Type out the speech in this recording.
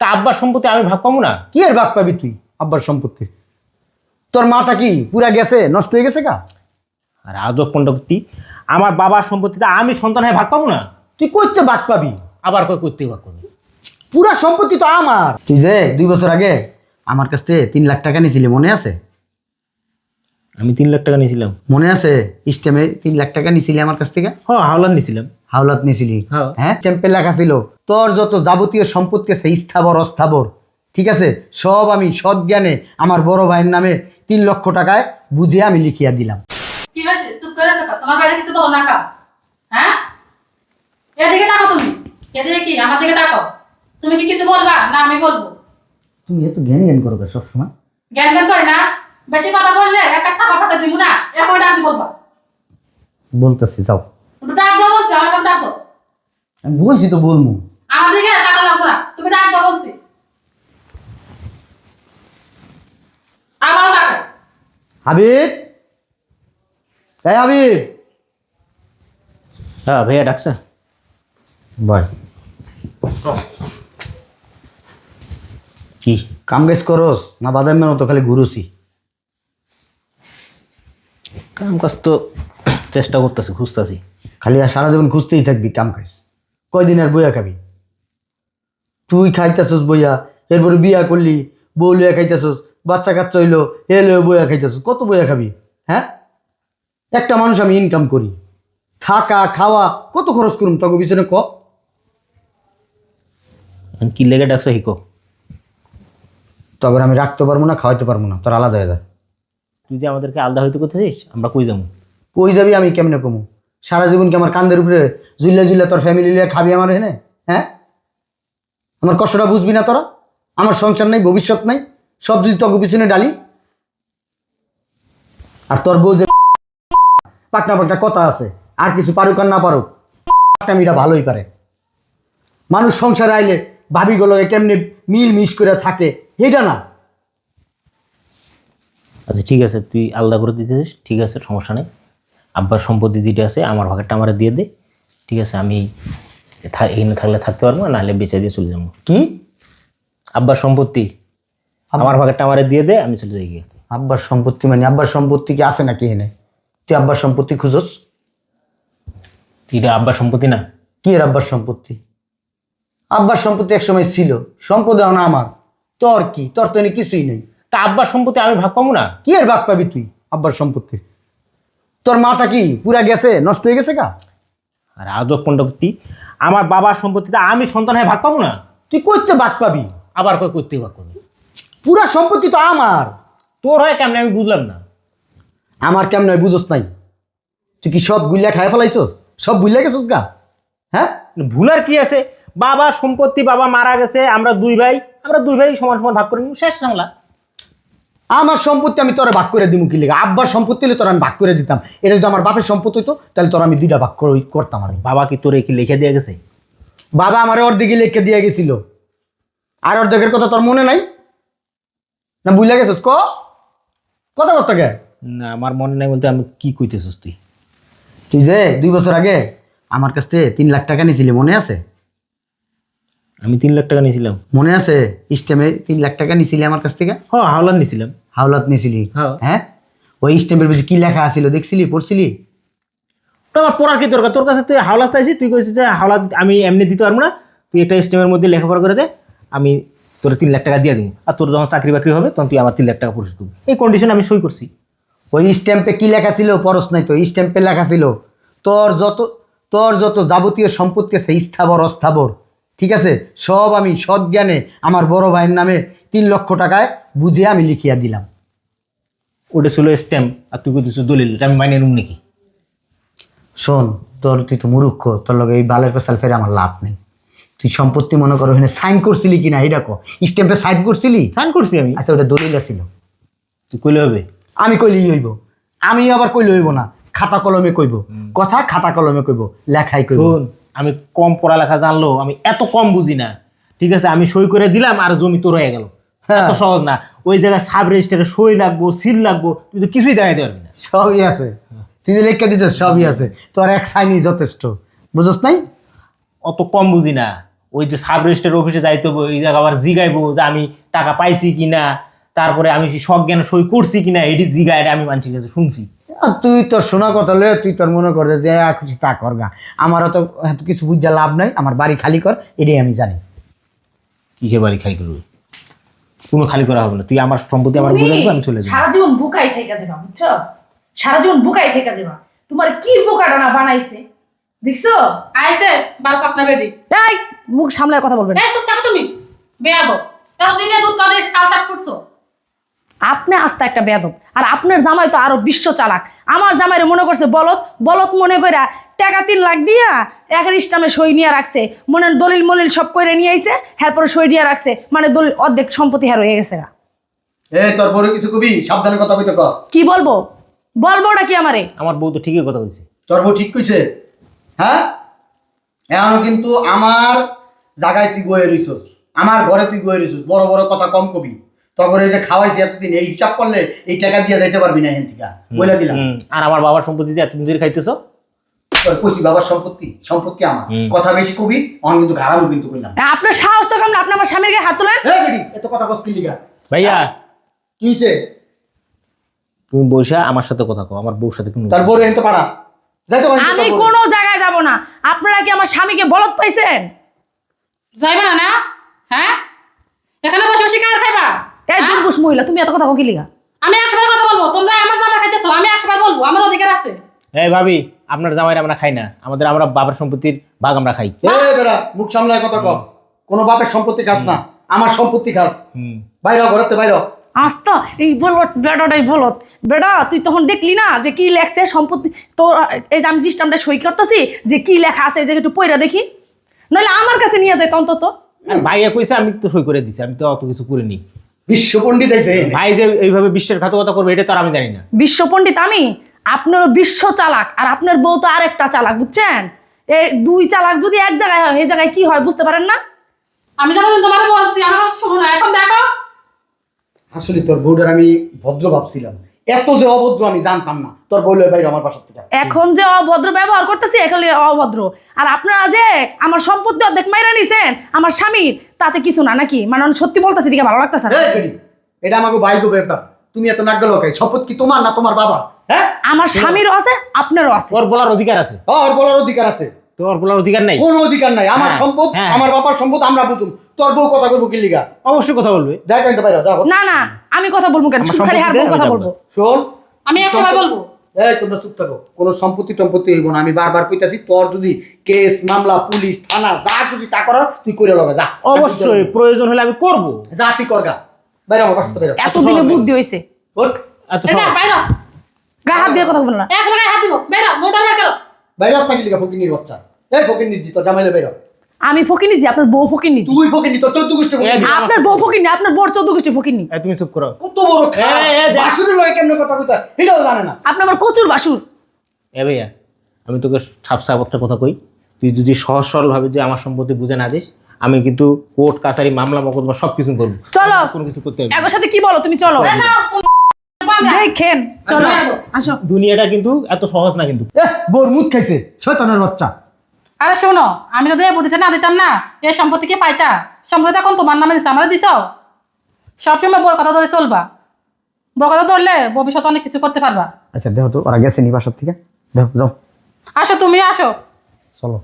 তা আব্বার সম্পত্তি আমি ভাগ পাবো না? কি আর ভাগ পাবি তুই আব্বার সম্পত্তি? তোর মাথা কি পুরা গেছে নষ্ট হয়ে গেছে কা আর আজব পণ্ডক্তি আমার বাবার সম্পত্তিতে আমি সন্তান হয়ে ভাগ পাবো না? তুই করতে ভাগ পাবি? আবার কই করতে ভাগ করবি? পুরা সম্পত্তি তো আমার। তুই যে দুই বছর আগে আমার কাছ থেকে তিন লাখ টাকা নিয়েছিলি মনে আছে? আমি তিন লাখ টাকা নিয়েছিলাম। মনে আছে? স্টেমে তিন লাখ টাকা নিয়েছিলি আমার কাছ থেকে? হ হাওলার নিয়েছিলাম হাওলাত নিয়েছিলি হ্যাঁ। হ্যাঁ? স্ট্যাম্পে লেখা ছিল তোর যত যাবতীয় সম্পত্তি আছে স্থাবর অস্থাবর। ঠিক আছে? সব আমি সৎ জ্ঞানে আমার বড় ভাইয়ের নামে তিন লক্ষ টাকায় বুঝিয়ে আমি লিখিয়া দিলাম। কি হয়েছে? চুপ করে আছো তোমার বাড়ি কিছু বলো না হ্যাঁ? এদিকে তাকো তুমি। এদিকে কি? আমার দিকে তাকো তুমি কি কিছু বলবা? না আমি বলব। তুমি এত জ্ঞান জ্ঞান করো সব সময় জ্ঞান জ্ঞান করে না। বেশি কথা বললে একটা চাপা পাশা দিব না এরকম ডাক দি বলবা বলতেছি যাও। ডাক দাও বলছি আমার সব ডাক দাও। আমি বলছি তো বলব আমার দিকে টাকা লাগবো না তুমি ডাক দাও বলছি। আমারও টাকা হাবিব? এই হাবিব! হ্যাঁ ভাইয়া ডাকছে। বয় কি? কাম কাজ করস না বাদামের মতো খালি ঘুরুছি কাম কাজ তো চেষ্টা করতেছি খুঁজতেছি। খালি আর সারা জীবন খুঁজতেই থাকবি কাম কাজ। কয়দিন আর বইয়া খাবি? তুই খাইতেছস বইয়া এরপরে বিয়া করলি বউ লইয়া খাইতেছস বাচ্চা কাচ্চা হইল এ লইয়া বইয়া খাইতেছস কত বইয়া খাবি হ্যাঁ? একটা মানুষ আমি ইনকাম করি। থাকা খাওয়া কত খরচ করুম তোকে পিছনে ক? কি লেগে ডাকছো হিকো? তবে আমি রাখতে পারব না খাওয়াইতে পারব না তোর আলাদা হয়ে যায়। তুই যে আমাদেরকে আলাদা হইতে করতেছিস আমরা কই যাব? কই যাবি আমি কেমনে কমু? সারা জীবন কি আমার কান্দের উপরে জুল্লা জুল্লা তোর ফ্যামিলি লিয়ে খাবি আমার এখানে? হ্যাঁ? আমার কষ্টটা বুঝবি না তোরা? আমার সংসার নাই, ভবিষ্যৎ নাই, সব যদি তোকে পিছনে ডালি। আর তোর বউ যে পাকনা পাকনা কথা আছে, আর কিছু পারুক আর না পারুক, পাকনামিটা ভালোই পারে। মানুষ সংসারে আইলে ভাবিগুলোকে কেমনে মিল মিস করে থাকে এটা না। আচ্ছা ঠিক আছে তুই আলাদা করে দিতেছিস ঠিক আছে সমস্যা নেই। আব্বার সম্পত্তি যেটা আছে আমার ভাগেরটা আমার দিয়ে দে ঠিক আছে আমি এখানে থাকলে থাকতে পারব না নাহলে বেঁচে দিয়ে চলে যাব। কি? আব্বার সম্পত্তি? আমার ভাগেরটা আমার দিয়ে দে আমি চলে যাই গিয়ে। আব্বার সম্পত্তি মানে আব্বার সম্পত্তি কি আছে নাকি এনে তুই আব্বার সম্পত্তি খুঁজোস? এটা আব্বার সম্পত্তি না? কি এর আব্বার সম্পত্তি? আব্বার সম্পত্তি এক সময় ছিল সম্পদ না আমার। তোর কি? তোর তো কিছুই নেই। তা আব্বার সম্পত্তি আমি ভাগ পাবো না? কি আর ভাগ পাবি তুই আব্বার সম্পত্তি? তোর মাথা কি পুরা গেছে নষ্ট হয়ে গেছে কা আর আজব পণ্ডক্তি আমার বাবার সম্পত্তিতে আমি সন্তান হয়ে ভাগ পাবো না? তুই কইতে ভাগ পাবি? আবার কই করতে ভাগ পাবি পুরা সম্পত্তি তো আমার। তোর হয় কেমনে আমি বুঝলাম না। আমার কেমনে বুঝোস নাই? তুই কি সব গুলিয়া খাই ফেলাইছস? সব গুলিয়া গেছস গা? হ্যাঁ? ভুলার কি আছে? বাবা সম্পত্তি বাবা মারা গেছে আমরা দুই ভাই আমরা দুই ভাই সমান সমান ভাগ করে নিব শেষ ঝামেলা। আমার সম্পত্তি আমি তোরা ভাগ করে দিব কি লেগে? আব্বার সম্পত্তি হলে তোর আমি ভাগ করে দিতাম। এটা যদি আমার বাপের সম্পত্তি হতো তাহলে তোর আমি দুইটা ভাগ করে করতাম আমি। বাবা কি তোর কি লিখে দিয়ে গেছে? বাবা আমার অর্ধেকই লিখে দিয়ে গেছিল। আর অর্ধেকের কথা তোর মনে নাই? না বুঝলে গেছিস? ক? কত কষ্ট কে না আমার মনে নাই বলতে আমি কি কইতেছিস তুই? তুই যে দুই বছর আগে আমার কাছ থেকে তিন লাখ টাকা নিয়েছিলি মনে আছে? আমি তিন লাখ টাকা নিয়েছিলাম মনে আছে? স্টেমে তিন লাখ টাকা নিয়েছিলি আমার কাছ থেকে? হ্যাঁ হাওলার নিয়েছিলাম হাওলাত নিয়েছিলি হ্যাঁ। হ্যাঁ? ওই স্টেমের পিছনে কি লেখা আছিল দেখছিলি? পড়ছিলি? তো আমার পড়ার কি দরকার? তোর কাছে তুই হাওলা চাইছিস তুই কইছিস যে হাওলা আমি এমনি দিতে পারব না তুই একটা স্টেমের মধ্যে লেখাপড়া করে দে আমি তোর তিন লাখ টাকা দিয়ে দেবো। আর তোর যখন চাকরি বাকরি হবে তখন তুই আমার তিন লাখ টাকা পরিশোধ করবি। এই কন্ডিশন আমি সই করছি। ওই স্ট্যাম্পে কি লেখা ছিল? পরশ নাই তো। স্ট্যাম্পে লেখা ছিল তোর যত তোর যত যাবতীয় সম্পত্তি আছে স্থাবর অস্থাবর ঠিক আছে? সব আমি সৎ জ্ঞানে আমার বড় ভাইয়ের নামে তিন লক্ষ টাকায় বুঝিয়ে আমি লিখিয়া দিলাম। ওটা ছিল স্ট্যাম্প আর তুই কইছিস দলিল এটা আমি মাইনে রুম নাকি? শোন তোর তুই তো মুরুক্ষ তোর লগে এই বালের পেশাল ফেরে আমার লাভ নেই। তুই সম্পত্তি মনে করো এখানে সাইন করছিলি কিনা এটা কো স্ট্যাম্পে সাইন করছিলি? সাইন করছি আমি। আচ্ছা ওটা দলিল ছিল তুই কইলে হবে? আমি কইলেই হইব। আমি আবার কইলে হইব না খাতা কলমে কইব। কথা খাতা কলমে কইব লেখাই কইব। শোন আমি কম পড়ালেখা জানলো আমি এত কম বুঝি না। ঠিক আছে আমি সই করে দিলাম আর জমি তো রয়ে গেল। এত সহজ না। ওই জায়গায় সাব রেজিস্টারে সই লাগবো সিল লাগবো তুই তো কিছুই দেখাইতে পারবি না। সবই আছে। তুই যে লেখা দিছিস সবই আছে। তোর এক সাইনই যথেষ্ট। বুঝছ নাই? অত কম বুঝি না। ওই যে সাব রেজিস্টার অফিসে যাইতে হবে ওই জায়গা আবার জিগাইবো যে আমি টাকা পাইছি কিনা তারপরে আমি সজ্ঞান সই করছি কিনা এটি জিগায় আমি মানুষের কাছে শুনছি। তুই তোর শোনা কথা লয়ে তুই তোর মনে কর যে খুশি তা কর গা। আমারও তো এত কিছু বুঝা লাভ নাই আমার বাড়ি খালি কর এটাই আমি জানি। কিসের বাড়ি খালি করব? কোনো খালি করা হবে না। তুই আমার সম্পত্তি আমার বুঝে দেবো আমি চলে যাব? সারা জীবন বুকাই থেকে যাবা বুঝছ? সারা জীবন বুকাই থেকে যাবা। তোমার কি বোকাটা না বানাইছে? দেখছ? আইসে বাল পাকনা বেডি। এই মুখ সামলায় কথা বলবেন। এই চুপ থাকো তুমি? বেয়াবো তাও দিনে দুধ কাঁদে কাল সাপ করছ। আপনি আস্তে একটা বেদব আর আপনার জামাই তো আরও বিশ্ব চালাক। আমার জামাইরে মনে করছে বলত বলত মনে কইরা টাকা তিন লাখ দিয়া এক ইস্টামে সই নিয়ে রাখছে। মনে দলিল মলিল সব কইরা নিয়ে আইছে এরপরে সই দিয়ে রাখছে। মানে দলিল অর্ধেক সম্পত্তি হার হয়ে গেছে গা। তোর বড় কিছু কবি? সাবধানে কথা কইতে কর। কি বলব? বলব ওটা কি আমারে? আমার বউ তো ঠিকই কথা বলছে তোর বউ ঠিক কইছে? হ্যাঁ? এখনও কিন্তু আমার জায়গায় তুই বয়ে রইছস। আমার ঘরে তুই বয়ে রইছস। বড় বড় কথা কম কবি। তখন এই যে খাওয়াইছি এতদিন এই হিসাব করলে এই টাকা দিয়ে যাইতে পারবি না এখান থেকে। বলে দিলাম। আর আমার বাবার সম্পত্তি দিয়ে এতদিন ধরে খাইতেছো? বাবার সম্পত্তি সম্পত্তি আমার। কথা বেশি কবি অন কিন্তু কিন্তু কইলাম আপনার সাহস তো কম না আপনি আমার স্বামীর গায়ে হাত তোলেন? বেডি এত কথা কস কি লিগা? ভাইয়া। কি হইছে? তুমি বসে আমার সাথে কথা কও আমার বউর সাথে কোনো তার যাইতে পারি আমি কোনো জায়গায় যাব না। আপনারা কি আমার স্বামীকে বলত পাইছেন? যাইবা না না? হ্যাঁ? এখানে বসে বসে কার খাইবা? এই হ্যাঁ? মহিলা তুমি এত কথা কি লিগা? আমি একশো কথা বলব তোমরা আমার জামা খাইতেছো আমি একশো বলব আমার অধিকার আছে। এই ভাবি আপনার জামাইরা আমরা খাই না আমাদের আমরা বাবার সম্পত্তির ভাগ আমরা খাই। মুখ সামলায় কথা কম কোনো বাপের সম্পত্তি খাস না আমার সম্পত্তি খাস। বাইরে ঘরেতে বাইরে আস্তা এই বলত বেটাটাই বলত বেটা তুই তখন দেখলি না যে কি লেখছে সম্পত্তি? তোর এই যে আমি জিস্টামটা সই করতেছি যে কি লেখা আছে যে একটু পয়রা দেখি। নইলে আমার কাছে নিয়ে যায় অন্তত। ভাইয়া কইছে আমি তো সই করে দিছি আমি তো অত কিছু করিনি। বিশ্ব পণ্ডিত আইছে ভাই যে এইভাবে বিশ্বের ঘাতকতা করবে এটা তো আর আমি জানি না। বিশ্ব পণ্ডিত আমি? আপনারও বিশ্ব চালাক আর আপনার বউ তো আরেকটা চালাক বুঝছেন? এই দুই চালাক যদি এক জায়গায় হয় এই জায়গায় কি হয় বুঝতে পারেন না? আমি যখন তোমার বলছি আমার কথা শোনো না এখন দেখো। আসলে তোর বউটার আমি ভদ্র ভাবছিলাম। এত যে অভদ্র আমি জানতাম না। তোর বউলে বাইরে আমার বাসার থেকে এখন যে অভদ্র ব্যবহার করতেছি এখানে অভদ্র। আর আপনারা যে আমার সম্পত্তি অর্ধেক মাইরা নিছেন আমার স্বামীর তাতে কিছু না নাকি? মানে আমি সত্যি বলতেছি দিকে ভালো লাগতেছে না। এটা আমাকে বাইক ব্যাপার তুমি এত নাক গেল শপথ কি তোমার না তোমার বাবা হ্যাঁ? আমার স্বামীরও আছে আপনারও আছে। তোর বলার অধিকার আছে? ওর বলার অধিকার আছে। তোর বলার অধিকার নাই? কোনো অধিকার নাই। আমার হ্যাঁ, সম্পদ হ্যাঁ। আমার বাবার সম্পদ আমরা বুঝুম তোর বউ কথা কইব কি লিগা? অবশ্যই কথা বলবে। দেখ কিন্তু বাইরে যাও না না আমি কথা বলব কেন? খালি হার সম্পত্তি কথা বলব। শোন। আমি একশো বার বলব। এই তোমরা চুপ থাকো। কোনো সম্পত্তি টম্পত্তি হইব না। আমি বারবার কইতাছি তোর যদি কেস মামলা পুলিশ থানা যা কিছু তা করার তুই করে লগে যা। অবশ্যই প্রয়োজন হলে আমি করব। যা তুই করগা। বাইরে আমার বাসা থেকে এতদিনে বুদ্ধি হয়েছে ওঠ। এত। বাইরো গায়ে হাত দিয়ে কথা না। হাত দিব। বেরো মোটা না করো ফকিনির বাচ্চা। এই ফকিনির জি তোর জামাইলে বাইরে আমি ফকির নিচ্ছি আপনার বউ ফকির নিচ্ছি তুই ফকিনি তোর চোদ্দ গোষ্ঠী আপনার বউ ফকির নি আপনার বউ চৌদ্দ গোষ্ঠী ফকির নি এই, তুমি চুপ করো। কত বড় দেখ। বাসুরের লয় কেমনে কথা কইতা এটাও জানে না। আপনি আমার কচুর বাসুর। এ ভাইয়া আমি তোকে সাপ একটা কথা কই। তুই যদি সহজ সরলভাবে যদি আমার সম্পত্তি বুঝে না দিস আমি কিন্তু কোর্ট কাছারি মামলা মকদ্দমা সব কিছু করব। চলো। কোনো কিছু করতে হবে। একবার সাথে কি বলো তুমি চলো। দেখেন চলো আসো। দুনিয়াটা কিন্তু এত সহজ না কিন্তু। এ বোর মুখ খাইছে শয়তানের বাচ্চা। আরে শোনো আমি যদি এই বুদ্ধিটা না দিতাম না। এই সম্পত্তি কি পাইতা? সম্পত্তি এখন তোমার নামে দিচ্ছে আমাদের দিছ? সবসময় বই কথা ধরে চলবা। বই কথা ধরলে ভবিষ্যতে অনেক কিছু করতে পারবা। আচ্ছা দেখো তো ওরা গেছে নি বাসার থেকে। দেখো যাও। আসো তুমি আসো। চলো।